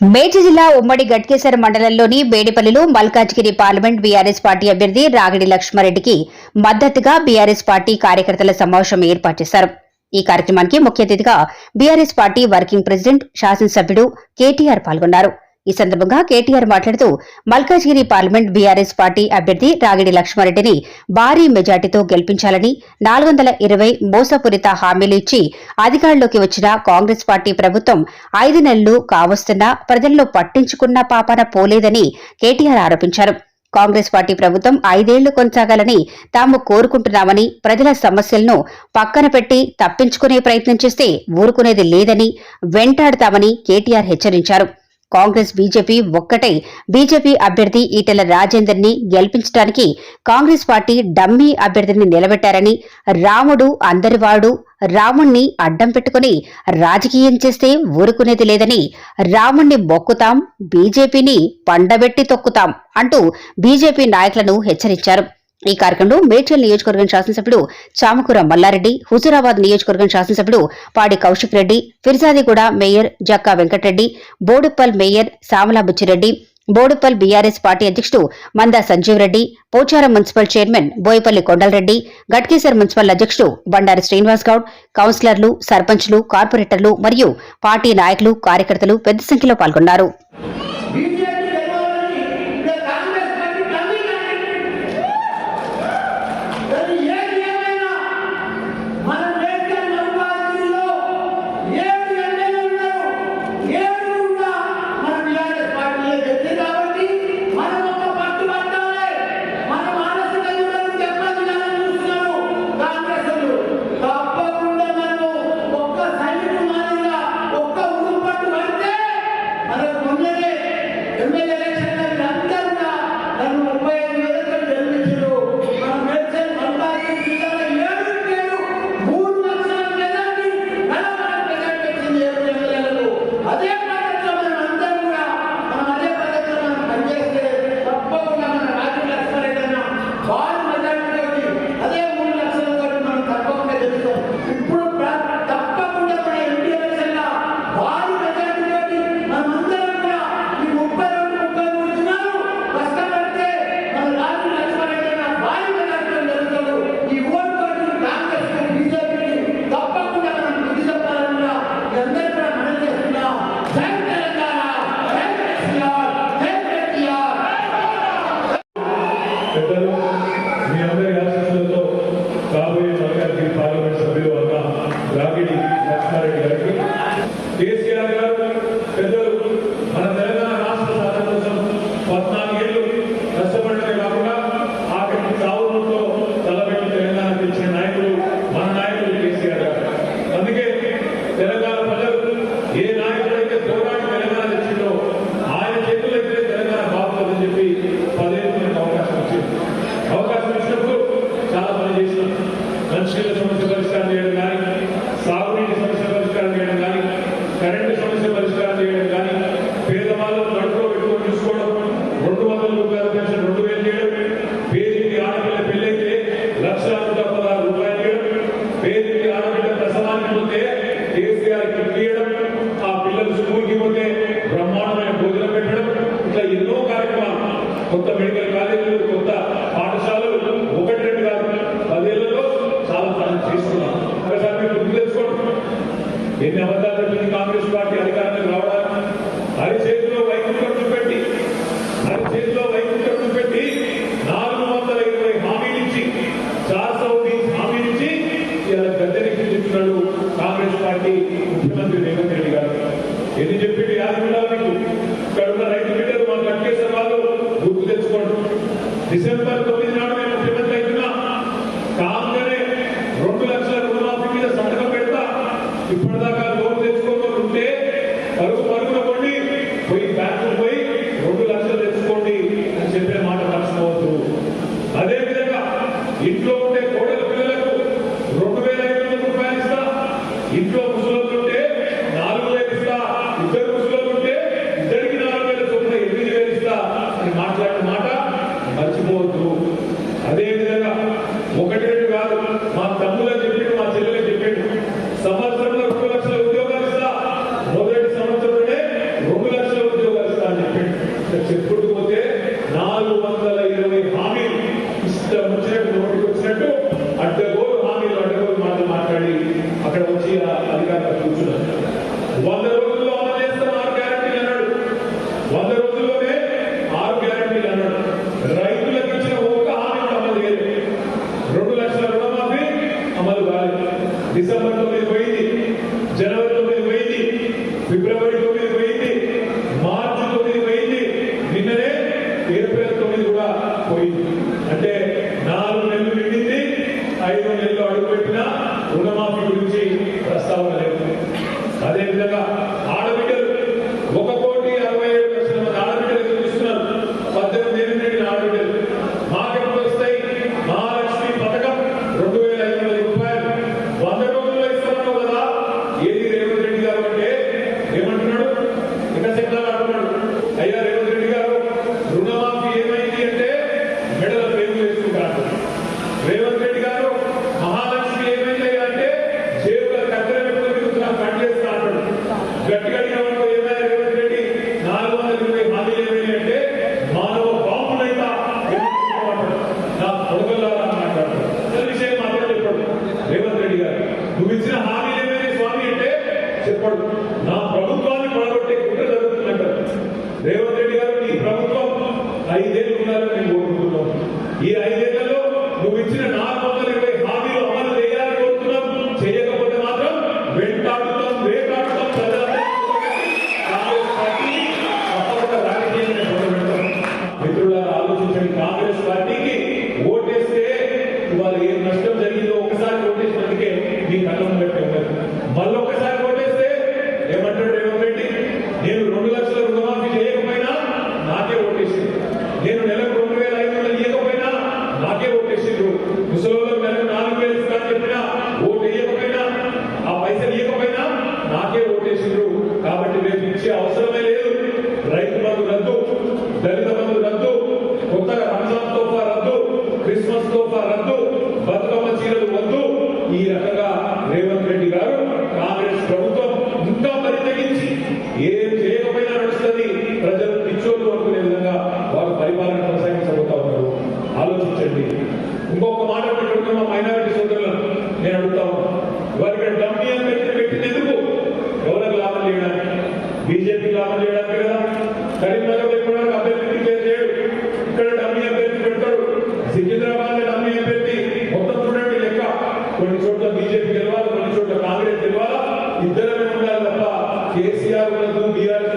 మేడ్చి జిల్లా ఉమ్మడి గట్కేసర్ మండలంలోని బేడిపల్లిలో మల్కాజ్గిరి పార్లమెంట్ బీఆర్ఎస్ పార్టీ అభ్యర్థి రాగిడి లక్ష్మారెడ్డికి మద్దతుగా బీఆర్ఎస్ పార్టీ కార్యకర్తల సమావేశం ఏర్పాటు చేశారు. ఈ కార్యక్రమానికి ముఖ్య అతిథిగా బీఆర్ఎస్ పార్టీ వర్కింగ్ ప్రెసిడెంట్ శాసనసభ్యుడు కేటీఆర్ పాల్గొన్నారు. ఈ సందర్భంగా కేటీఆర్ మాట్లాడుతూ మల్కాజ్గిరి పార్లమెంట్ బీఆర్ఎస్ పార్టీ అభ్యర్థి రాగిడి లక్ష్మారెడ్డిని భారీ మెజార్టీతో గెలిపించాలని నాలుగు వందల ఇరవై మోసపూరిత హామీలు ఇచ్చి అధికారంలోకి వచ్చిన కాంగ్రెస్ పార్టీ ప్రభుత్వం ఐదు నెలలు కావస్తున్నా ప్రజల్లో పట్టించుకున్న పాపాన పోలేదని కేటీఆర్ ఆరోపించారు. కాంగ్రెస్ పార్టీ ప్రభుత్వం ఐదేళ్ళు కొనసాగాలని తాము కోరుకుంటున్నామని ప్రజల సమస్యలను పక్కన పెట్టి తప్పించుకునే ప్రయత్నం చేస్తే ఊరుకునేది లేదని వెంటాడతామని కేటీఆర్ హెచ్చరించారు. కాంగ్రెస్ బీజేపీ ఒక్కటై. బీజేపీ అభ్యర్థి ఈటెల రాజేందర్ని గెలిపించడానికి కాంగ్రెస్ పార్టీ డమ్మీ అభ్యర్థిని నిలబెట్టారని రాముడు అందరివాడు రాముణ్ణి అడ్డం పెట్టుకుని రాజకీయం చేస్తే ఊరుకునేది లేదని రాముణ్ణి మొక్కుతాం బీజేపీని పండబెట్టి తొక్కుతాం అంటూ బీజేపీ నాయకులను హెచ్చరించారు. ఈ కార్యక్రమంలో మేడ్చల్ నియోజకవర్గం శాసనసభ్యుడు చామకూర మల్లారెడ్డి హుజూరాబాద్ నియోజకవర్గం శాసనసభ్యుడు Padi Kaushik Reddy Firzadiguda mayor Jakka Venkata Reddy Boduppal mayor Samala Buchi Reddy Boduppal BRS party అధ్యక్షుడు Manda Sanjeev Reddy Pocharam municipal chairman Boyapalli Kondal Reddy Ghatkesar municipal అధ్యక్షుడు బండారి శ్రీనివాస్ గౌడ్ కౌన్సిలర్లు సర్పంచ్లు కార్పొరేటర్లు మరియు పార్టీ నాయకులు కార్యకర్తలు పెద్ద సంఖ్యలో పాల్గొన్నారు. అని ముఖ్యమంత్రి రేవంత్ రెడ్డి గారు. ఎన్ని చెప్పింది యాభై మీకు ఇక్కడ ఉన్న రైతు బిడ్డలు మాకు కట్టేసిన వాళ్ళు గుర్తు తెచ్చుకోండి. డిసెంబర్ haber algún día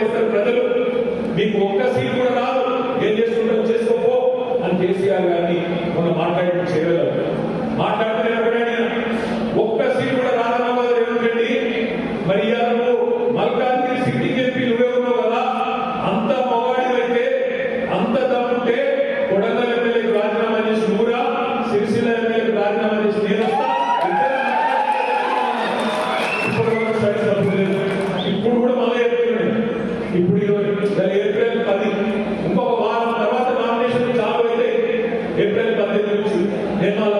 చేస్తారు ప్రజలు. మీకు ఒక్క సీట్ కూడా రాదు. ఏం చేసుకుంటాం చేసుకోపో. అని కేసీఆర్ గారిని మనం మాట్లాడి చేయగలరు. problema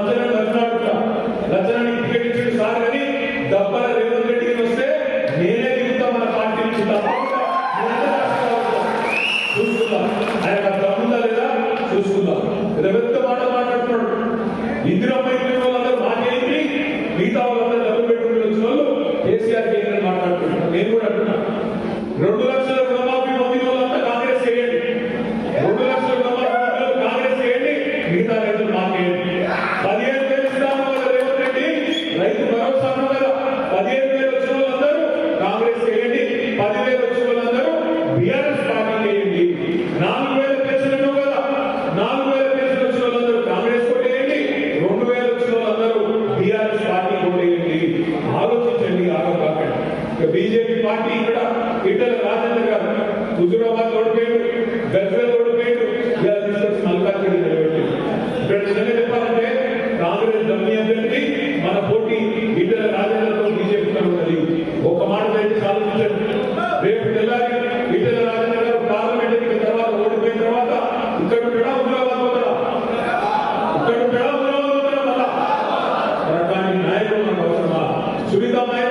सुविधा में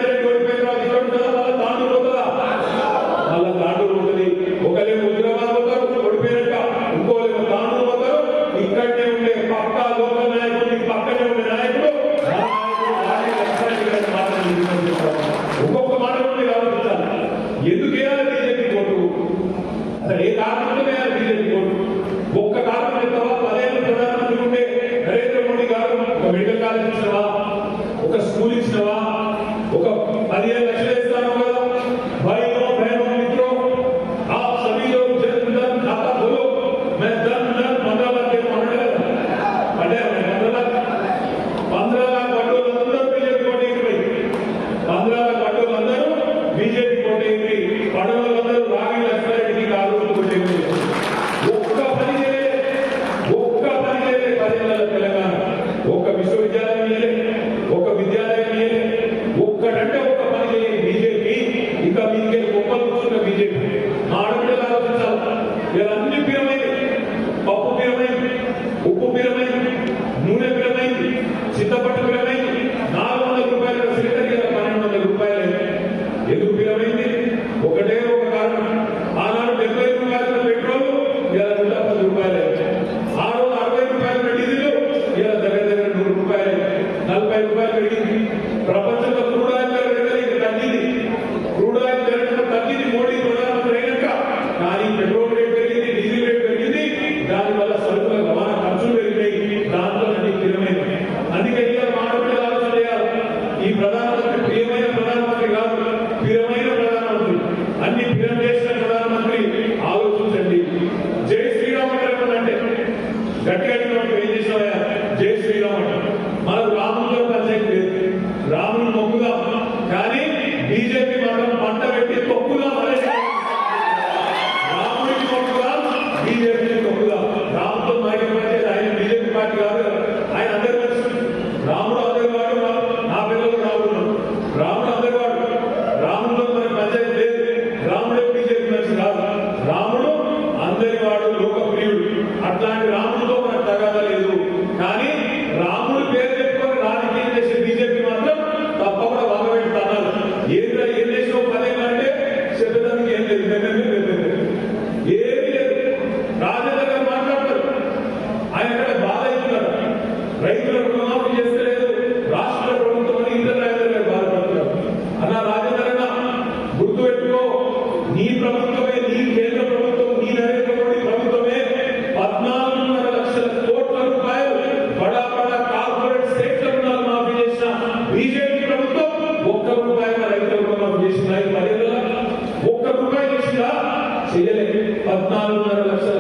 చేయలేదు పద్నాలుగున్నర లక్షల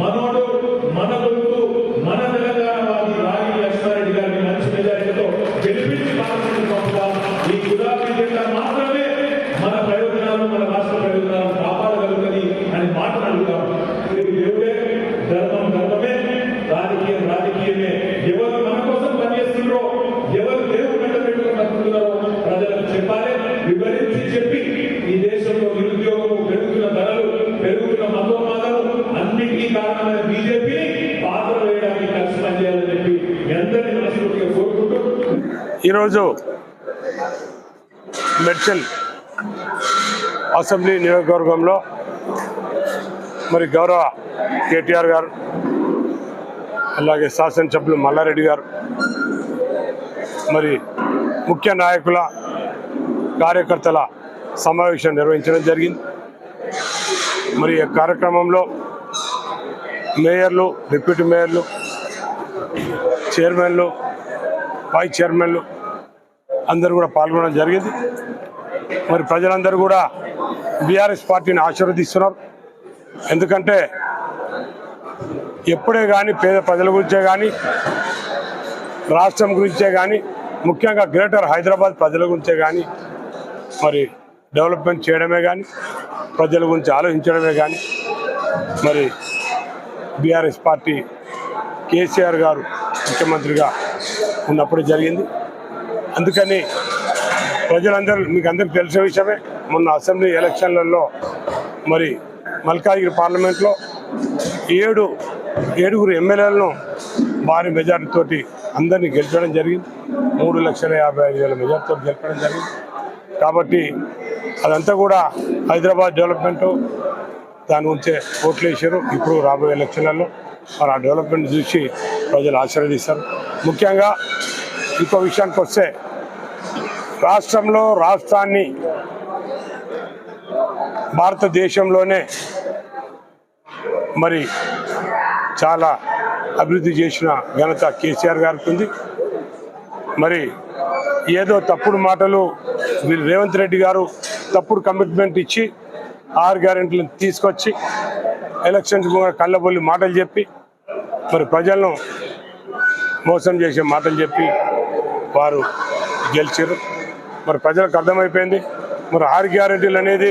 మనోడు మనకు ఈరోజు మెడ్చల్ అసెంబ్లీ నియోజకవర్గంలో మరి గౌరవ కేటీఆర్ గారు అలాగే శాసనసభ్యులు మల్లారెడ్డి గారు మరి ముఖ్య నాయకుల కార్యకర్తల సమావేశం నిర్వహించడం జరిగింది. మరి ఈ కార్యక్రమంలో మేయర్లు డిప్యూటీ మేయర్లు చైర్మన్లు వైస్ చైర్మన్లు అందరూ కూడా పాల్గొనడం జరిగింది. మరి ప్రజలందరూ కూడా బీఆర్ఎస్ పార్టీని ఆశీర్వదిస్తున్నారు. ఎందుకంటే ఎప్పుడే కానీ పేద ప్రజల గురించే కానీ రాష్ట్రం గురించే కానీ ముఖ్యంగా గ్రేటర్ హైదరాబాద్ ప్రజల గురించే కానీ మరి డెవలప్మెంట్ చేయడమే కానీ ప్రజల గురించి ఆలోచించడమే కానీ మరి బీఆర్ఎస్ పార్టీ కేసీఆర్ గారు ముఖ్యమంత్రిగా ఉన్నప్పుడు జరిగింది. అందుకని ప్రజలందరూ మీకు అందరికీ తెలిసిన విషయమే మొన్న అసెంబ్లీ ఎలక్షన్లలో మరి మల్కాజ్గిరి పార్లమెంట్లో ఏడు ఏడుగురు ఎమ్మెల్యేలను భారీ మెజార్టీతోటి అందరినీ గెలిపడం జరిగింది. మూడు లక్షల యాభై ఐదు వేల మెజార్టీతో గెలపడం జరిగింది. కాబట్టి అదంతా కూడా హైదరాబాద్ డెవలప్మెంటు దాని గురించే ఓట్లు వేసారు ఇప్పుడు రాబోయే ఎలక్షన్లలో మరి ఆ డెవలప్మెంట్ చూసి ప్రజలు ఆశీర్వదిస్తారు ముఖ్యంగా ఇంకో విషయానికి వస్తే రాష్ట్రంలో రాష్ట్రాన్ని భారతదేశంలోనే మరి చాలా అభివృద్ధి చేసిన ఘనత కేసీఆర్ గారికి ఉంది మరి ఏదో తప్పుడు మాటలు వీళ్ళు రేవంత్ రెడ్డి గారు తప్పుడు కమిట్మెంట్ ఇచ్చి ఆరు గ్యారెంటీలను తీసుకొచ్చి ఎలక్షన్స్ కళ్ళబొల్లి మాటలు చెప్పి మరి ప్రజలను మోసం చేసే మాటలు చెప్పి వారు గెలిచారు మరి ప్రజలకు అర్థమైపోయింది. మరి ఆరు గ్యారెంటీలు అనేది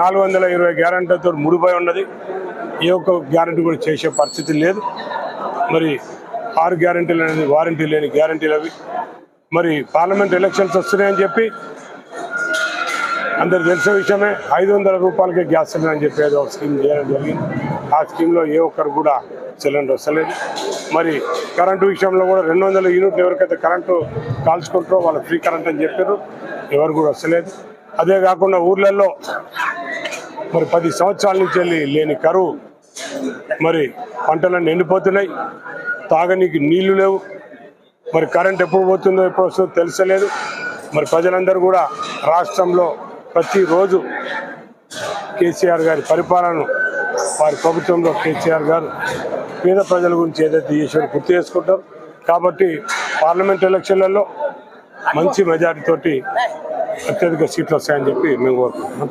నాలుగు వందల ఇరవై గ్యారెంటీలతో ముడిపోయి ఉన్నది. ఏ ఒక్క గ్యారెంటీ కూడా చేసే పరిస్థితి లేదు. మరి ఆరు గ్యారెంటీలు అనేది వారంటీ లేని గ్యారెంటీలు అవి. మరి పార్లమెంట్ ఎలక్షన్స్ వస్తున్నాయని చెప్పి అందరు తెలిసిన విషయమే. ఐదు వందల రూపాయలకే గ్యాస్ సిలిండర్ అని చెప్పి ఏదో ఒక స్కీమ్ చేయడం జరిగింది. ఆ స్కీమ్లో ఏ ఒక్కరు కూడా సిలిండర్ వస్తలేదు. మరి కరెంటు విషయంలో కూడా రెండు వందల యూనిట్లు ఎవరికైతే కరెంటు కాల్చుకుంటారో వాళ్ళు ఫ్రీ కరెంట్ అని చెప్పారు. ఎవరు కూడా వస్తలేదు. అదే కాకుండా ఊర్లలో మరి పది సంవత్సరాల నుంచి వెళ్ళి లేని కరువు మరి పంటలన్నీ ఎండిపోతున్నాయి. తాగనీకి నీళ్ళు లేవు. మరి కరెంట్ ఎప్పుడు పోతుందో ఎప్పుడు వస్తుందో తెలుసలేదు. మరి ప్రజలందరూ కూడా రాష్ట్రంలో ప్రతిరోజు కేసీఆర్ గారి పరిపాలనను వారి ప్రభుత్వంలో కేసీఆర్ గారు పేద ప్రజల గురించి ఏదైతే చేశారో గుర్తు చేసుకుంటారు కాబట్టి పార్లమెంట్ ఎలక్షన్లలో మంచి మెజారిటీ తోటి అత్యధిక సీట్లు వస్తాయని చెప్పి మేము కోరుకుంటున్నాం.